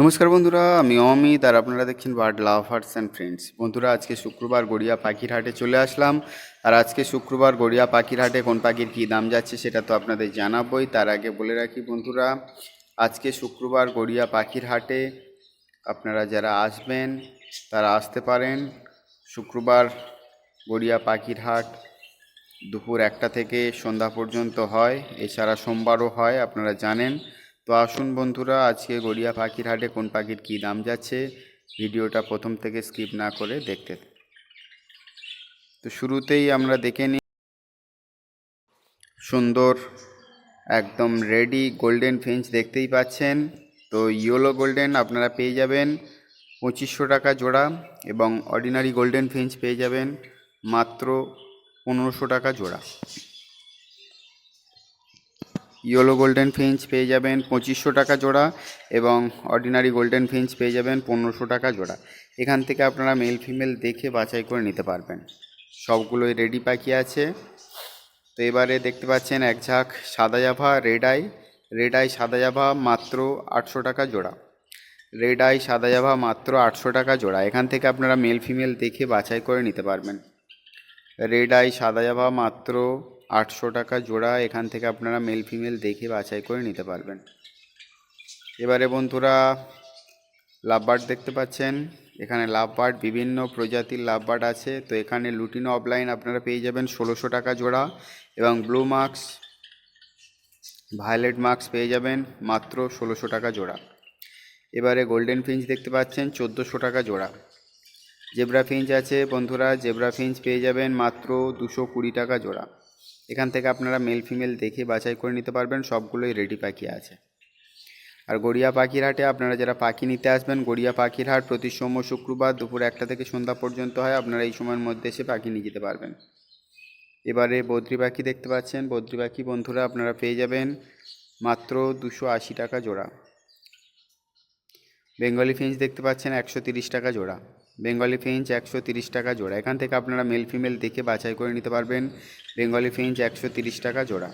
নমস্কার বন্ধুরা, আমি অমিত আর আপনারা দেখছেন বার্ড লাভার্স অ্যান্ড ফ্রেন্ডস বন্ধুরা, আজকে শুক্রবার গড়িয়া পাখির হাটে চলে আসলাম। আর আজকে শুক্রবার গড়িয়া পাখির হাটে কোন পাখির কী দাম যাচ্ছে সেটা তো আপনাদের জানাবোই। তার আগে বলে রাখি বন্ধুরা, আজকে শুক্রবার গড়িয়া পাখির হাটে আপনারা যারা আসবেন, তারা আসতে পারেন। শুক্রবার গড়িয়া পাখির হাট দুপুর একটা থেকে সন্ধ্যা পর্যন্ত হয়। এছাড়া সোমবারও হয়, আপনারা জানেন। তো আসুন বন্ধুরা, আজকে গড়িয়া পাখির হাটে কোন পাখির কী দাম যাচ্ছে, ভিডিওটা প্রথম থেকে স্কিপ না করে দেখতে তো শুরুতেই আমরা দেখে নিই, সুন্দর, একদম রেডি গোল্ডেন ফিঞ্চ দেখতেই পাচ্ছেন। তো ইয়েলো গোল্ডেন আপনারা পেয়ে যাবেন, পঁচিশশো টাকা জোড়া এবং অর্ডিনারি গোল্ডেন ফিঞ্চ পেয়ে যাবেন, মাত্র পনেরোশো টাকা জোড়া। ইয়েলো গোল্ডেন ফিঞ্চ পেয়ে যাবেন পঁচিশশো টাকা জোড়া এবং অর্ডিনারি গোল্ডেন ফিঞ্চ পেয়ে যাবেন পনেরোশো টাকা জোড়া। এখান থেকে আপনারা মেল ফিমেল দেখে বাছাই করে নিতে পারবেন। সবগুলোই রেডি পাখি আছে। তো এবারে দেখতে পাচ্ছেন এক ঝাঁক সাদা Java red eye red eye সাদা জাভা মাত্র আটশো টাকা জোড়া। রেড আই সাদা জাভা মাত্র আটশো টাকা জোড়া। এখান থেকে আপনারা মেল ফিমেল দেখে বাছাই করে নিতে পারবেন। রেড আই সাদা জাভা মাত্র আটশো টাকা জোড়া, এখান থেকে আপনারা মেল ফিমেল দেখে বাছাই করে নিতে পারবেন। এবারে বন্ধুরা, লাভবার্ড দেখতে পাচ্ছেন। এখানে লাভবার্ড, বিভিন্ন প্রজাতির লাভবার্ড আছে। তো এখানে লুটিনো অফলাইন আপনারা পেয়ে যাবেন ষোলোশো টাকা জোড়া এবং ব্লু মার্কস ভায়োলেট মার্কস পেয়ে যাবেন মাত্র ষোলোশো টাকা জোড়া। এবারে গোল্ডেন ফিঞ্চ দেখতে পাচ্ছেন, চোদ্দোশো টাকা জোড়া। জেব্রা ফিঞ্চ আছে বন্ধুরা জেব্রা ফিঞ্চ পেয়ে যাবেন মাত্র দুশো কুড়ি টাকা জোড়া। এখান থেকে আপনারা মেল ফিমেল দেখে বাছাই করে নিতে পারবেন, সবগুলোই রেডি পাখি আছে। আর গড়িয়া পাখির হাটে আপনারা যারা পাখি নিতে আসবেন, গড়িয়া পাখির হাট প্রতি সোম শুক্রবার দুপুর একটা থেকে সন্ধ্যা পর্যন্ত হয়, আপনারা এই সময়ের মধ্যে এসে পাখি নিয়ে যেতে পারবেন। এবারে বদ্রি পাখি দেখতে পাচ্ছেন, বদ্রি পাখি বন্ধুরা আপনারা পেয়ে যাবেন মাত্র দুশো আশি টাকা জোড়া। বেঙ্গলি ফিঞ্চ দেখতে পাচ্ছেন, একশো তিরিশ টাকা জোড়া। বেঙ্গলি ফিঞ্চ একশো তিরিশ টাকা জোড়া। এখান থেকে আপনারা মেল ফিমেল দেখে বাছাই করে নিতে পারবেন বেঙ্গলি ফিঞ্চ একশো তিরিশ টাকা জোড়া।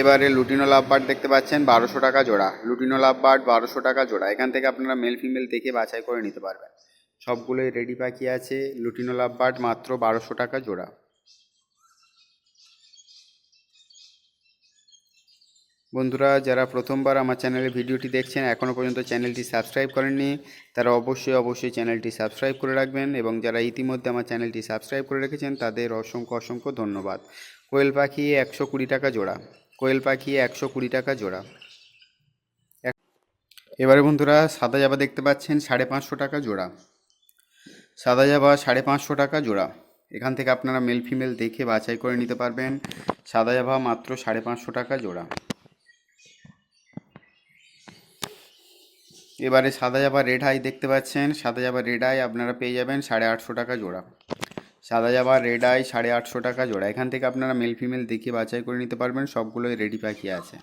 এবারে লুটিনো লাভবার্ড দেখতে পাচ্ছেন, বারোশো টাকা জোড়া। লুটিনো লাভবার্ড, বারোশো টাকা জোড়া। এখান থেকে আপনারা মেল ফিমেল দেখে বাছাই করে নিতে পারবেন। সবগুলোই রেডি পাখি আছে। লুটিনো লাভবার্ড মাত্র বারোশো টাকা জোড়া। বন্ধুরা, যারা প্রথমবার আমার চ্যানেলে ভিডিওটি দেখছেন এখনও পর্যন্ত চ্যানেলটি সাবস্ক্রাইব করেননি, তারা অবশ্যই অবশ্যই চ্যানেলটি সাবস্ক্রাইব করে রাখবেন এবং যারা ইতিমধ্যে আমার চ্যানেলটি সাবস্ক্রাইব করে রেখেছেন, তাদের অসংখ্য অসংখ্য ধন্যবাদ। কোয়েল পাখি একশো কুড়ি টাকা জোড়া। কোয়েল পাখি একশো কুড়ি টাকা জোড়া। এবারে বন্ধুরা, সাদা জাবা দেখতে পাচ্ছেন, সাড়ে পাঁচশো টাকা জোড়া। সাদা জাবা সাড়ে পাঁচশো টাকা জোড়া। এখান থেকে আপনারা মেল ফিমেল দেখে বাছাই করে নিতে পারবেন। সাদা জাভা মাত্র সাড়ে পাঁচশো টাকা জোড়া। এবারে সাদা জাবা রেড আই দেখতে পাচ্ছেন। সাদা জাবা রেড আই আপনারা পেয়ে যাবেন সাড়ে আটশো টাকা জোড়া। সাদা জাবা রেড আই সাড়ে আটশো টাকা জোড়া। এখান থেকে আপনারা মেল ফিমেল দেখে বাছাই করে নিতে পারবেন। সবগুলোই রেডি পাখি আছে।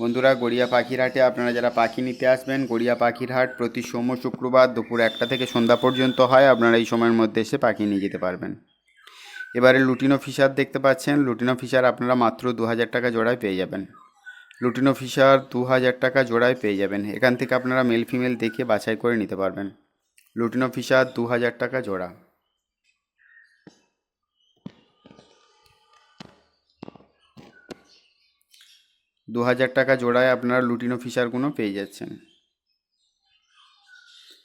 বন্ধুরা, গড়িয়া পাখির হাটে আপনারা যারা পাখি নিতে আসবেন, গড়িয়া পাখির হাট প্রতি সোম শুক্রবার দুপুর একটা থেকে সন্ধ্যা পর্যন্ত হয়। আপনারা এই সময়ের মধ্যে এসে পাখি নিয়ে যেতে পারবেন। এবারে লুটিনো ফিশার দেখতে পাচ্ছেন। লুটিনো ফিশার আপনারা মাত্র দু হাজার টাকা জোড়ায় পেয়ে যাবেন। লুটিনো ফিশার দু হাজার টাকা জোড়ায় পেয়ে যাবেন। এখান থেকে আপনারা মেল ফিমেল দেখে বাছাই করে নিতে পারবেন। লুটিনো ফিশার দু হাজার টাকা জোড়া। দু হাজার টাকা জোড়ায় আপনারা লুটিনো ফিশারগুলো পেয়ে যাচ্ছেন।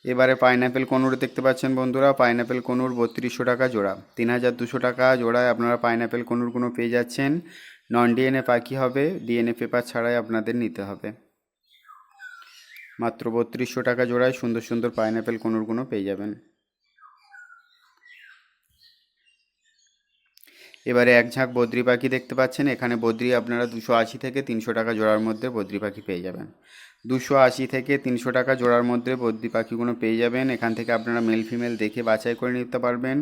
এবারে পাইনঅ্যাপেল কনুর দেখতে পাচ্ছেন বন্ধুরা। পাইনঅ্যাপেল কনুর বত্রিশশো টাকা জোড়া। তিন হাজার দুশো টাকা জোড়ায় আপনারা পাইনঅ্যাপেল কনুরগুলো পেয়ে যাচ্ছেন। নন ডিএনএ পাখি হবে? ডিএনএ পেপার ছাড়াই আপনাদের নিতে হবে। মাত্র বত্রিশশো টাকা জোড়ায় সুন্দর সুন্দর পাইনঅ্যাপেল কনুরগুলো পেয়ে যাবেন। এবারে এক ঝাঁক বদ্রি পাখি দেখতে পাচ্ছেন। এখানে বদ্রি আপনারা দুশো আশি থেকে তিনশো টাকা জোড়ার মধ্যে বদ্রি পাখি পেয়ে যাবেন। দুশো আশি থেকে তিনশো টাকা জোড়ার মধ্যে বদ্রি পাখিগুলো পেয়ে যাবেন। এখান থেকে আপনারা মেল ফিমেল দেখে বাছাই করে নিতে পারবেন।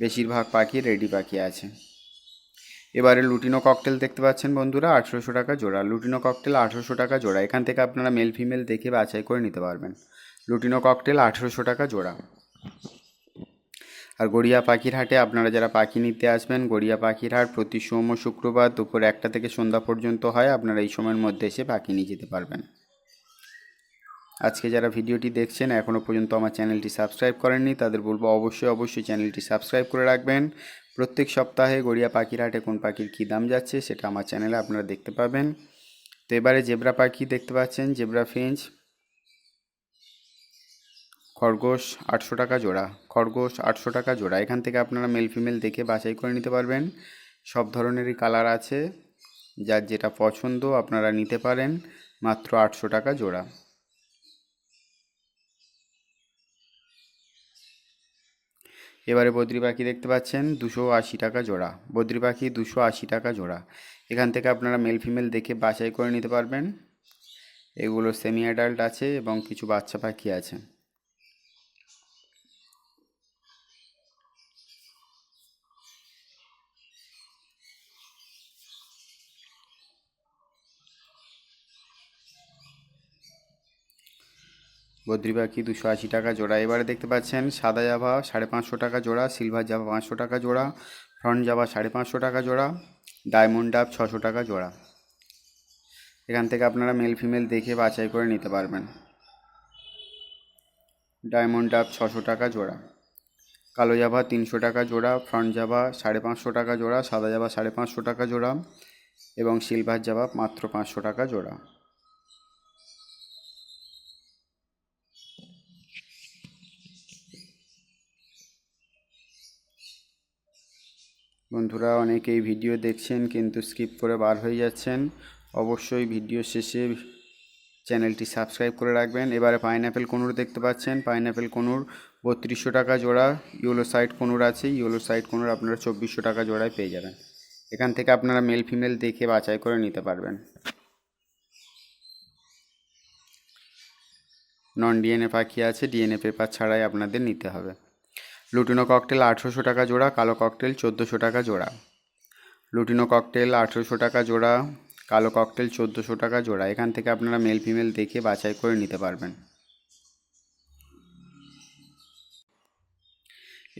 বেশিরভাগ পাখি রেডি পাখি আছে। এবারে লুটিনো ককটেল দেখতে পাচ্ছেন বন্ধুরা, আঠেরোশো টাকা জোড়া। লুটিনো ককটেল আঠেরোশো টাকা জোড়া। এখান থেকে আপনারা মেল ফিমেল দেখে বাছাই করে নিতে পারবেন। লুটিনো ককটেল আঠেরোশো টাকা জোড়া। আর গড়িয়া পাখির হাটে আপনারা যারা পাখি নিতে আসবেন, গড়িয়া পাখির হাট প্রতি সোম ও শুক্রবার দুপুর একটা থেকে সন্ধ্যা পর্যন্ত হয়। আপনারা এই সময়ের মধ্যে এসে পাখি নিয়ে যেতে পারবেন। আজকে যারা ভিডিওটি দেখছেন এখনও পর্যন্ত আমার চ্যানেলটি সাবস্ক্রাইব করেননি, তাদের বলব অবশ্যই অবশ্যই চ্যানেলটি সাবস্ক্রাইব করে রাখবেন। প্রত্যেক সপ্তাহে গড়িয়া পাখির হাটে কোন পাখির কী দাম যাচ্ছে সেটা আমার চ্যানেলে আপনারা দেখতে পাবেন। তো এবারে জেব্রা পাখি দেখতে পাচ্ছেন, জেব্রা ফিঞ্চ। খরগোশ আটশো টাকা জোড়া, খরগোশ আটশো টাকা জোড়া। এখান থেকে আপনারা মেল ফিমেল দেখে বাছাই করে নিতে পারবেন। সব ধরনেরই কালার আছে, যার যেটা পছন্দ আপনারা নিতে পারেন, মাত্র আটশো টাকা জোড়া। এবারে বদ্রি পাখি দেখতে পাচ্ছেন, দুশো আশি টাকা জোড়া। বদ্রি পাখি দুশো আশি টাকা জোড়া। এখান থেকে আপনারা মেল ফিমেল দেখে বাছাই করে নিতে পারবেন। এগুলো সেমি অ্যাডাল্ট আছে এবং কিছু বাচ্চা পাখি আছে। বদ্রি পাখি দুশো আশি টাকা জোড়া। এবারে দেখতে পাচ্ছেন সাদা জাভা সাড়ে পাঁচশো টাকা জোড়া, সিলভার জাভা পাঁচশো টাকা জোড়া, ফ্রন্ট জাভা সাড়ে পাঁচশো টাকা জোড়া, ডায়মন্ড ডাব ছশো টাকা জোড়া। এখান থেকে আপনারা মেল ফিমেল দেখে বাছাই করে নিতে পারবেন। ডায়মন্ড ডাব ছশো টাকা জোড়া। কালো জাভা তিনশো টাকা জোড়া, ফ্রন্ট জাভা সাড়ে পাঁচশো টাকা জোড়া, সাদা জাভা সাড়ে পাঁচশো টাকা জোড়া এবং সিলভার জাভা মাত্র পাঁচশো টাকা জোড়া। বন্ধুরা, অনেকেই ভিডিও দেখছেন কিন্তু স্কিপ করে বার হয়ে যাচ্ছেন। অবশ্যই ভিডিও শেষে চ্যানেলটি সাবস্ক্রাইব করে রাখবেন। এবারে পাইনঅ্যাপেল কোনুর দেখতে পাচ্ছেন। পাইনঅ্যাপেল কোনুর বত্রিশশো টাকা জোড়া ইয়েলো সাইড কোনুর আছে। ইয়েলো সাইড কোনুর আপনারা চব্বিশশো টাকা জোড়ায় পেয়ে যাবেন। এখান থেকে আপনারা মেল ফিমেল দেখে বাছাই করে নিতে পারবেন। নন ডিএনএ পাখি আছে ডিএনএ পেপার ছাড়াই আপনাদের নিতে হবে। লুটিনো ককটেল আঠেরোশো টাকা জোড়া, কালো ককটেল চোদ্দোশো টাকা জোড়া। লুটিনো ককটেল আঠেরোশো টাকা জোড়া, কালো ককটেল চোদ্দোশো টাকা জোড়া। এখান থেকে আপনারা মেল ফিমেল দেখে বাছাই করে নিতে পারবেন।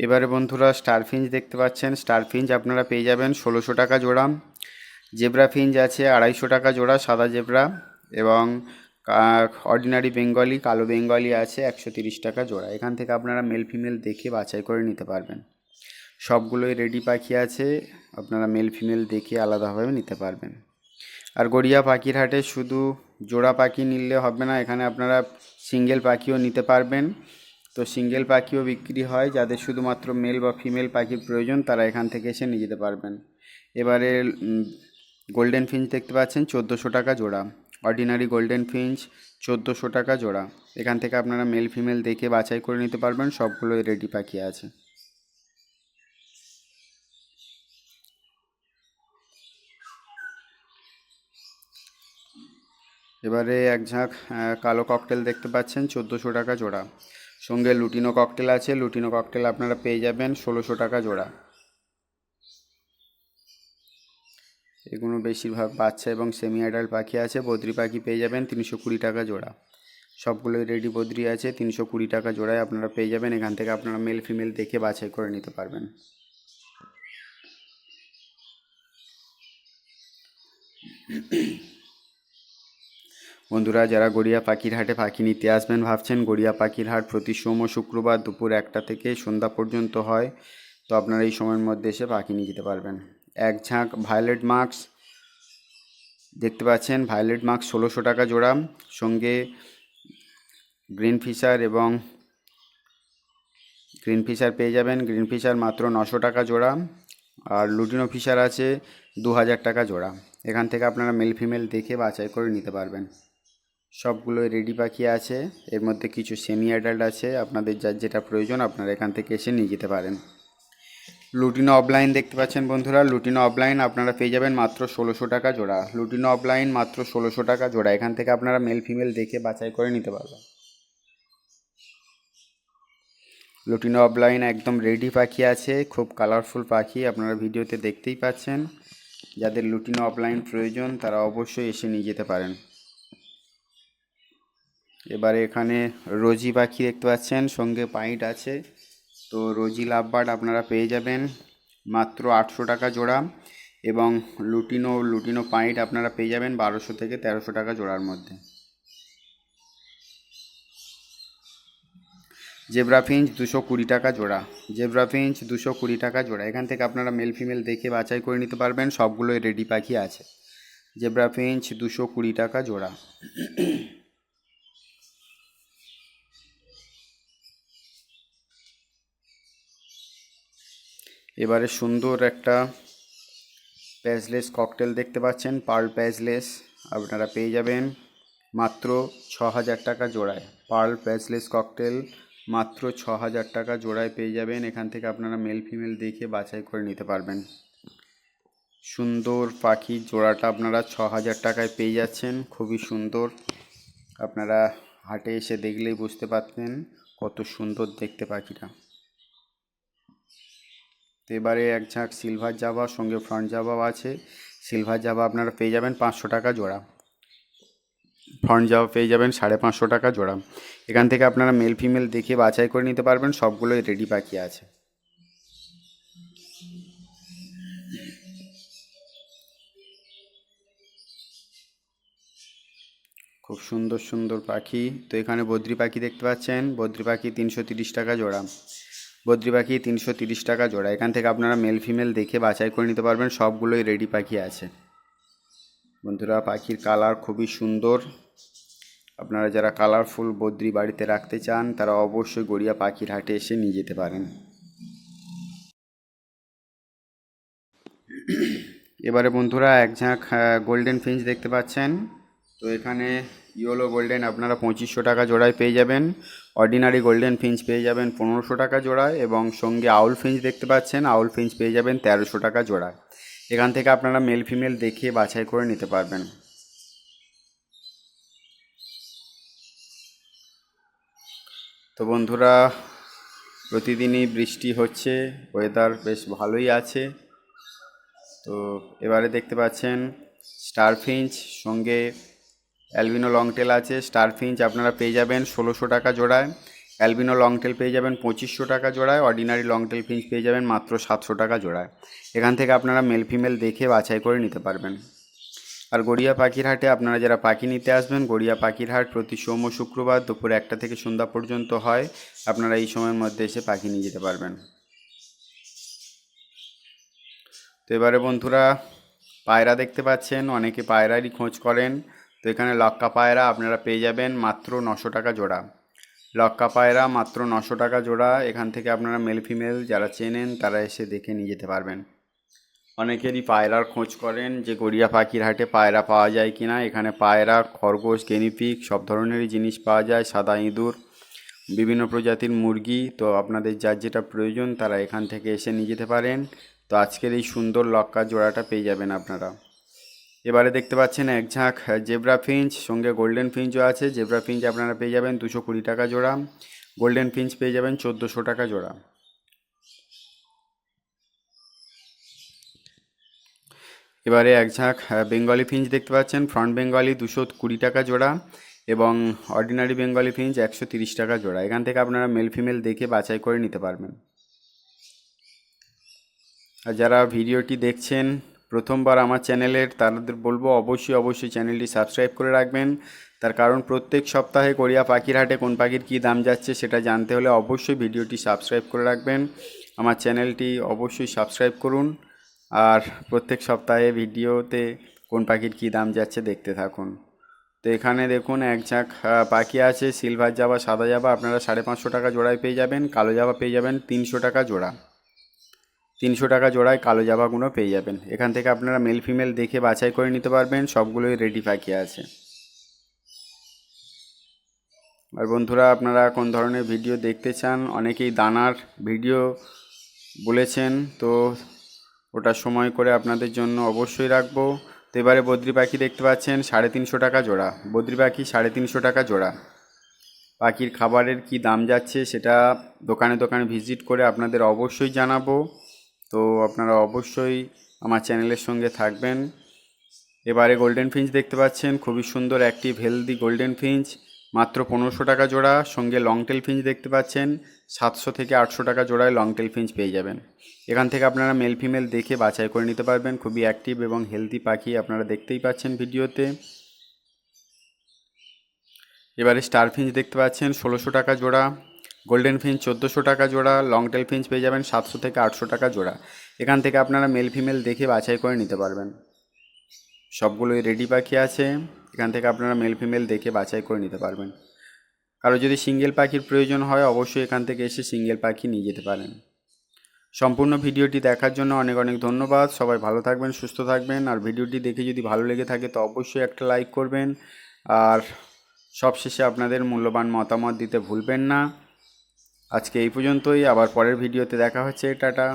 এবারে বন্ধুরা স্টার ফিঞ্চ দেখতে পাচ্ছেন। স্টার ফিঞ্চ আপনারা পেয়ে যাবেন ষোলোশো টাকা জোড়া। জেব্রা ফিঞ্জ আছে আড়াইশো টাকা জোড়া, সাদা জেব্রা এবং অর্ডিনারি বেঙ্গলি কালো বেঙ্গলি আছে, একশো তিরিশ টাকা জোড়া। এখান থেকে আপনারা মেল ফিমেল দেখে বাছাই করে নিতে পারবেন। সবগুলোই রেডি পাখি আছে, আপনারা মেল ফিমেল দেখে আলাদাভাবে নিতে পারবেন। আর গড়িয়া পাখির হাটে শুধু জোড়া পাখি নিলে হবে না, এখানে আপনারা সিঙ্গেল পাখিও নিতে পারবেন। তো সিঙ্গেল পাখিও বিক্রি হয়, যাদের শুধুমাত্র মেল বা ফিমেল পাখির প্রয়োজন, তারা এখান থেকে এসে নিয়ে যেতে পারবেন। এবারে গোল্ডেন ফিঞ্চ দেখতে পাচ্ছেন, চোদ্দোশো টাকা জোড়া। অর্ডিনারি গোল্ডেন ফিঞ্চ চোদ্দোশো টাকা জোড়া। এখান থেকে আপনারা মেল ফিমেল দেখে বাছাই করে নিতে পারবেন, সবগুলোই রেডি পাখি আছে। এবারে এক ঝাঁক কালো ককটেল দেখতে পাচ্ছেন, চোদ্দোশো টাকা জোড়া। সঙ্গে লুটিনো ককটেল আছে, লুটিনো ককটেল আপনারা পেয়ে যাবেন ষোলোশো টাকা জোড়া। এগুলো বেশিরভাগ বাচ্চা এবং সেমি অ্যাডাল্ট পাখি আছে, বদ্রি পাখি পেয়ে যাবেন তিনশো কুড়ি টাকা জোড়া। সবগুলোই রেডি বদ্রি আছে, তিনশো কুড়ি টাকা জোড়ায় আপনারা পেয়ে যাবেন, এখান থেকে আপনারা মেল ফিমেল দেখে বাছাই করে নিতে পারবেন। বন্ধুরা, যারা গড়িয়া পাখির হাটে পাখি নিতে আসবেন ভাবছেন, গড়িয়া পাখির হাট প্রতি সোম শুক্রবার দুপুর একটা থেকে সন্ধ্যা পর্যন্ত হয়, তো আপনারা এই সময়ের মধ্যে এসে পাখি নিয়ে যেতে পারবেন। এক ঝাঁক ভায়োলেট মাস্ক দেখতে পাচ্ছেন ভায়োলেট মাস্ক ষোলোশো টাকা জোড়া। সঙ্গে গ্রিন ফিশার এবং গ্রিন ফিশার পেয়ে যাবেন। গ্রিন ফিশার মাত্র নশো টাকা জোড়া। আর লুটিনো ফিশার আছে দু হাজার টাকা জোড়া। এখান থেকে আপনারা মেল ফিমেল দেখে বাছাই করে নিতে পারবেন। সবগুলোই রেডি পাখি আছে। এর মধ্যে কিছু সেমি অ্যাডাল্ট আছে। আপনাদের যার যেটা প্রয়োজন আপনারা এখান থেকে এসে নিয়ে যেতে পারেন। লুটিনো অফলাইন দেখতে পাচ্ছেন বন্ধুরা। লুটিনো অফলাইন আপনারা পেয়ে যাবেন মাত্র ষোলোশো টাকা জোড়া। লুটিনো অফলাইন মাত্র ষোলোশো টাকা জোড়া। এখান থেকে আপনারা মেল ফিমেল দেখে বাছাই করে নিতে পারবেন। লুটিনো অফলাইন একদম রেডি পাখি আছে। খুব কালারফুল পাখি আপনারা ভিডিওতে দেখতেই পাচ্ছেন। যাদের লুটিনো অফলাইন প্রয়োজন, তারা অবশ্যই এসে নিয়ে যেতে পারেন। এবারে এখানে রোজি পাখি দেখতে পাচ্ছেন। সঙ্গে পাইট আছে। তো রোজি লাভবার্ড আপনারা পেয়ে যাবেন মাত্র আটশো টাকা জোড়া এবং লুটিনো লুটিনো পাইট আপনারা পেয়ে যাবেন বারোশো থেকে তেরোশো টাকা জোড়ার মধ্যে। জেব্রা ফিঞ্চ দুশো কুড়ি টাকা জোড়া। জেব্রা ফিঞ্চ দুশো কুড়ি টাকা জোড়া। এখান থেকে আপনারা মেল ফিমেল দেখে বাছাই করে নিতে পারবেন, সবগুলোই রেডি পাখি আছে। জেব্রা ফিঞ্চ দুশো কুড়ি টাকা জোড়া। এবারে সুন্দর একটা প্যাজলেস ককটেল দেখতে পাচ্ছেন, পার্ল প্যাজলেস আপনারা পেয়ে যাবেন মাত্র ছ হাজার টাকা জোড়ায়। পার্ল প্যাজলেস ককটেল মাত্র ছ হাজার টাকা জোড়ায় পেয়ে যাবেন, এখান থেকে আপনারা মেল ফিমেল দেখে বাছাই করে নিতে পারবেন। সুন্দর পাখি জোড়াটা আপনারা ছ হাজার টাকায় পেয়ে যাচ্ছেন, খুবই সুন্দর। আপনারা হাটে এসে দেখলেই বুঝতে পারতেন কত সুন্দর দেখতে পাখিটা। তো এবারে এক ঝাঁক সিলভার জাবা সঙ্গে ফ্রন্ট জাবাও আছে। সিলভার জাবা আপনারা পেয়ে যাবেন পাঁচশো টাকা জোড়া। ফ্রন্ট জাবা পেয়ে যাবেন সাড়ে পাঁচশো টাকা জোড়া। এখান থেকে আপনারা মেল ফিমেল দেখে বাছাই করে নিতে পারবেন, সবগুলোই রেডি পাখি আছে। খুব সুন্দর সুন্দর পাখি। তো এখানে বদ্রি পাখি দেখতে পাচ্ছেন। বদ্রি পাখি তিনশো টাকা জোড়া। বদ্রি পাখি তিনশো তিরিশ টাকা জোড়া। এখান থেকে আপনারা মেল ফিমেল দেখে বাছাই করে নিতে পারবেন। সবগুলোই রেডি পাখি আছে। বন্ধুরা, পাখির কালার খুবই সুন্দর। আপনারা যারা কালারফুল বদ্রি বাড়িতে রাখতে চান, তারা অবশ্যই গড়িয়া পাখির হাটে এসে নিয়ে যেতে পারেন। এবারে বন্ধুরা, এক ঝাঁক গোল্ডেন ফিঞ্চ দেখতে পাচ্ছেন। তো এখানে ইয়েলো গোল্ডেন আপনারা পঁচিশশো টাকা জোড়ায় পেয়ে যাবেন। অর্ডিনারি গোল্ডেন ফিঞ্চ পেয়ে যাবেন পনেরোশো টাকা জোড়ায় এবং সঙ্গে আউল ফিঞ্চ দেখতে পাচ্ছেন, আউল ফিঞ্চ পেয়ে যাবেন তেরোশো টাকা জোড়ায়। এখান থেকে আপনারা মেল ফিমেল দেখে বাছাই করে নিতে পারবেন। তো বন্ধুরা, প্রতিদিনই বৃষ্টি হচ্ছে ওয়েদার বেশ ভালোই আছে। তো এবারে দেখতে পাচ্ছেন স্টার ফিঞ্চ, সঙ্গে অ্যালবিনো লং টেল আছে, স্টার ফিঞ্চ আপনারা পেয়ে যাবেন ষোলোশো টাকা জোড়ায়। অ্যালবিনো লং টেল পেয়ে যাবেন পঁচিশশো টাকা জোড়ায়, অর্ডিনারি লং টেল ফিঞ্চ পেয়ে যাবেন মাত্র সাতশো টাকা জোড়ায়। এখান থেকে আপনারা মেল ফিমেল দেখে বাছাই করে নিতে পারবেন। আর গড়িয়া পাখির হাটে আপনারা যারা পাখি নিতে আসবেন, গড়িয়া পাখির হাট প্রতি সোম শুক্রবার দুপুর একটা থেকে সন্ধ্যা পর্যন্ত হয়। আপনারা এই সময়ের মধ্যে এসে পাখি নিয়ে যেতে পারবেন। তো এবারে বন্ধুরা, পায়রা দেখতে পাচ্ছেন, অনেকে পায়রারই খোঁজ করেন। তো এখানে লক্কা পায়রা আপনারা পেয়ে যাবেন মাত্র নশো টাকা জোড়া। লক্কা পায়রা মাত্র নশো টাকা জোড়া, এখান থেকে আপনারা মেল ফিমেল যারা চেনেন তারা এসে দেখে নিয়ে যেতে পারবেন। অনেকেরই পায়রার খোঁজ করেন যে গড়িয়া পাখির হাটে পায়রা পাওয়া যায় কি না এখানে পায়রা, খরগোশ গেনিপিক সব ধরনেরই জিনিস পাওয়া যায়, সাদা ইঁদুর, বিভিন্ন প্রজাতির মুরগি। তো আপনাদের যার যেটা প্রয়োজন তারা এখান থেকে এসে নিয়ে যেতে পারেন। তো আজকের এই সুন্দর লক্কা জোড়াটা পেয়ে যাবেন আপনারা। এবারে দেখতে পাচ্ছেন এক ঝাঁক জেব্রা ফিঞ্চ, সঙ্গে গোল্ডেন ফিঞ্চও আছে। জেব্রা ফিঞ্চ আপনারা পেয়ে যাবেন দুশো কুড়ি টাকা জোড়া। গোল্ডেন ফিঞ্চ পেয়ে যাবেন চোদ্দোশো টাকা জোড়া। এবারে এক ঝাঁক বেঙ্গলি ফিঞ্চ দেখতে পাচ্ছেন। ফ্রন্ট বেঙ্গলি দুশো কুড়ি টাকা জোড়া এবং অর্ডিনারি বেঙ্গলি ফিঞ্চ একশো তিরিশ টাকা জোড়া। এখান থেকে আপনারা মেল ফিমেল দেখে বাছাই করে নিতে পারবেন। আর যারা ভিডিওটি দেখছেন প্রথমবার আমার চ্যানেলের তাদের বলব, অবশ্যই অবশ্যই চ্যানেলটি সাবস্ক্রাইব করে রাখবেন। তার কারণ প্রত্যেক সপ্তাহে কোরিয়া পাখির হাটে কোন পাখির কী দাম যাচ্ছে সেটা জানতে হলে অবশ্যই ভিডিওটি সাবস্ক্রাইব করে রাখবেন। আমার চ্যানেলটি অবশ্যই সাবস্ক্রাইব করুন আর প্রত্যেক সপ্তাহে ভিডিওতে কোন পাখির কী দাম যাচ্ছে দেখতে থাকুন। তো এখানে দেখুন এক ঝাঁক পাখি আছে, সিলভার জাবা, সাদা জাবা, আপনারা সাড়ে পাঁচশো টাকা জোড়ায় পেয়ে যাবেন, কালো জাবা পেয়ে যাবেন তিনশো টাকা জোড়া। তিনশো টাকা জোড়ায় কালো জামাগুলো পেয়ে যাবেন। এখান থেকে আপনারা মেল ফিমেল দেখে বাছাই করে নিতে পারবেন, সবগুলোই রেডি পাখি আছে। আর বন্ধুরা, আপনারা কোন ধরনের ভিডিও দেখতে চান? অনেকেই দানার ভিডিও বলেছেন, তো ওটা সময় করে আপনাদের জন্য অবশ্যই রাখব। তো এবারে বদ্রি পাখি দেখতে পাচ্ছেন, সাড়ে তিনশো টাকা জোড়া। বদ্রি পাখি সাড়ে তিনশো টাকা জোড়া। পাখির খাবারের কি দাম যাচ্ছে সেটা দোকানে দোকানে ভিজিট করে আপনাদের অবশ্যই জানাব। তো আপনারা অবশ্যই আমার চ্যানেলের সঙ্গে থাকবেন। এবারে গোল্ডেন ফিঞ্চ দেখতে পাচ্ছেন, খুবই সুন্দর অ্যাক্টিভ হেলদি গোল্ডেন ফিঞ্চ মাত্র পনেরোশো টাকা জোড়া, সঙ্গে লং টেল ফিঞ্চ দেখতে পাচ্ছেন। সাতশো থেকে আটশো টাকা জোড়ায় লং টেল ফিঞ্চ পেয়ে যাবেন। এখান থেকে আপনারা মেল ফিমেল দেখে বাছাই করে নিতে পারবেন। খুবই অ্যাক্টিভ এবং হেলদি পাখি আপনারা দেখতেই পাচ্ছেন ভিডিওতে। এবারে স্টার ফিঞ্চ দেখতে পাচ্ছেন, ষোলোশো টাকা জোড়া। গোল্ডেন ফিঞ্চ চোদ্দোশো টাকা জোড়া লং টেল ফিঞ্চ পেয়ে যাবেন সাতশো থেকে আটশো টাকা জোড়া। এখান থেকে আপনারা মেল ফিমেল দেখে বাছাই করে নিতে পারবেন। সবগুলোই রেডি পাখি আছে। এখান থেকে আপনারা মেল ফিমেল দেখে বাছাই করে নিতে পারবেন। কারও যদি সিঙ্গেল পাখির প্রয়োজন হয়, অবশ্যই এখান থেকে এসে সিঙ্গেল পাখি নিয়ে যেতে পারেন। সম্পূর্ণ ভিডিওটি দেখার জন্য অনেক অনেক ধন্যবাদ। সবাই ভালো থাকবেন, সুস্থ থাকবেন। আর ভিডিওটি দেখে যদি ভালো লেগে থাকে, তো অবশ্যই একটা লাইক করবেন। আর সবশেষে আপনাদের মূল্যবান মতামত দিতে ভুলবেন না। আজকে এই পর্যন্তই আবার পরের ভিডিওতে দেখা হচ্ছে টাটা।